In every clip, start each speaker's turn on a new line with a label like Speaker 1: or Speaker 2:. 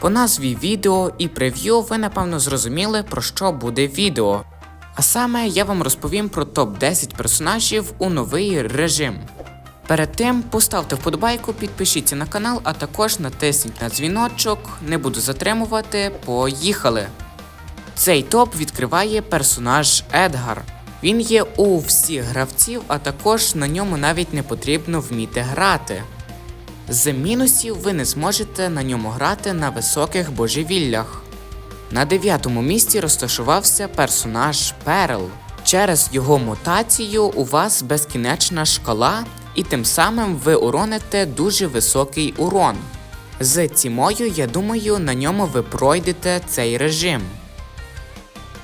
Speaker 1: По назві відео і прев'ю ви напевно зрозуміли, про що буде відео. А саме я вам розповім про топ-10 персонажів у новий режим. Перед тим поставте вподобайку, підпишіться на канал, а також натисніть на дзвіночок. Не буду затримувати. Поїхали! Цей топ відкриває персонаж Едгар. Він є у всіх гравців, а також на ньому навіть не потрібно вміти грати. З мінусів ви не зможете на ньому грати на високих божевіллях. На дев'ятому місці розташувався персонаж Перл. Через його мутацію у вас безкінечна шкала, і тим самим ви уроните дуже високий урон. З цімою, я думаю, на ньому ви пройдете цей режим.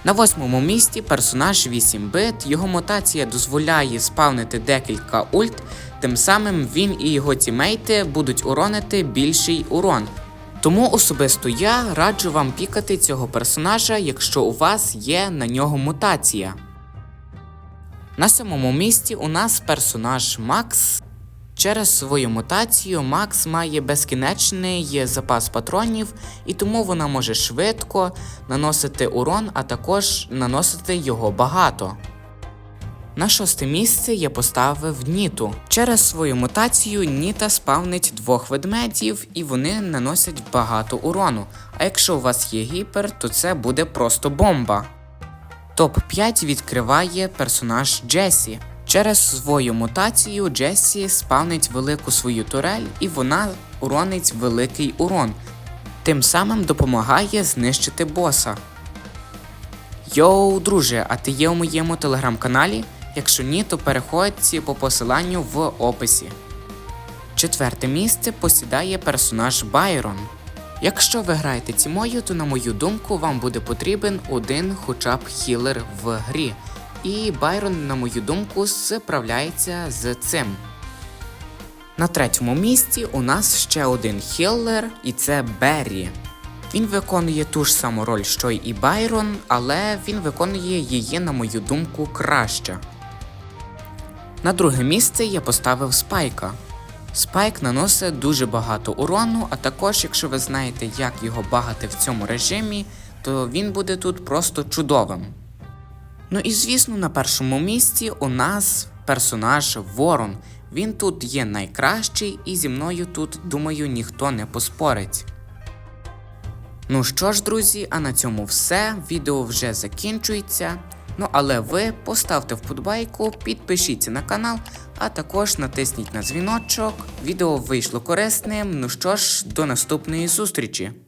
Speaker 1: На восьмому місці персонаж 8 бит. Його мутація дозволяє спавнити декілька ульт, тим самим він і його тімейти будуть уронити більший урон. Тому особисто я раджу вам пікати цього персонажа, якщо у вас є на нього мутація. На сьомому місці у нас персонаж Макс. Через свою мутацію Макс має безкінечний запас патронів, і тому вона може швидко наносити урон, а також наносити його багато. На шосте місце я поставив Ніту. Через свою мутацію Ніта спавнить двох ведмедів і вони наносять багато урону. А якщо у вас є гіпер, то це буде просто бомба. Топ 5 відкриває персонаж Джесі. Через свою мутацію Джесі спавнить велику свою турель і вона уронить великий урон. Тим самим допомагає знищити боса. Йоу, друже, а ти є у моєму телеграм-каналі? Якщо ні, то переходь по посиланню в описі. Четверте місце посідає персонаж Байрон. Якщо ви граєте цімою, то на мою думку вам буде потрібен один хоча б хілер в грі. І Байрон, на мою думку, справляється з цим. На третьому місці у нас ще один хіллер, і це Беррі. Він виконує ту ж саму роль, що й і Байрон, але він виконує її, на мою думку, краще. На друге місце я поставив Спайка. Спайк наносить дуже багато урону, а також, якщо ви знаєте, як його багати в цьому режимі, то він буде тут просто чудовим. Ну і звісно, на першому місці у нас персонаж Ворон. Він тут є найкращий, і зі мною тут, думаю, ніхто не поспорить. Ну що ж, друзі, а на цьому все. Відео вже закінчується. Ну але ви поставте вподобайку, підпишіться на канал, а також натисніть на дзвіночок. Відео вийшло корисним. Ну що ж, до наступної зустрічі!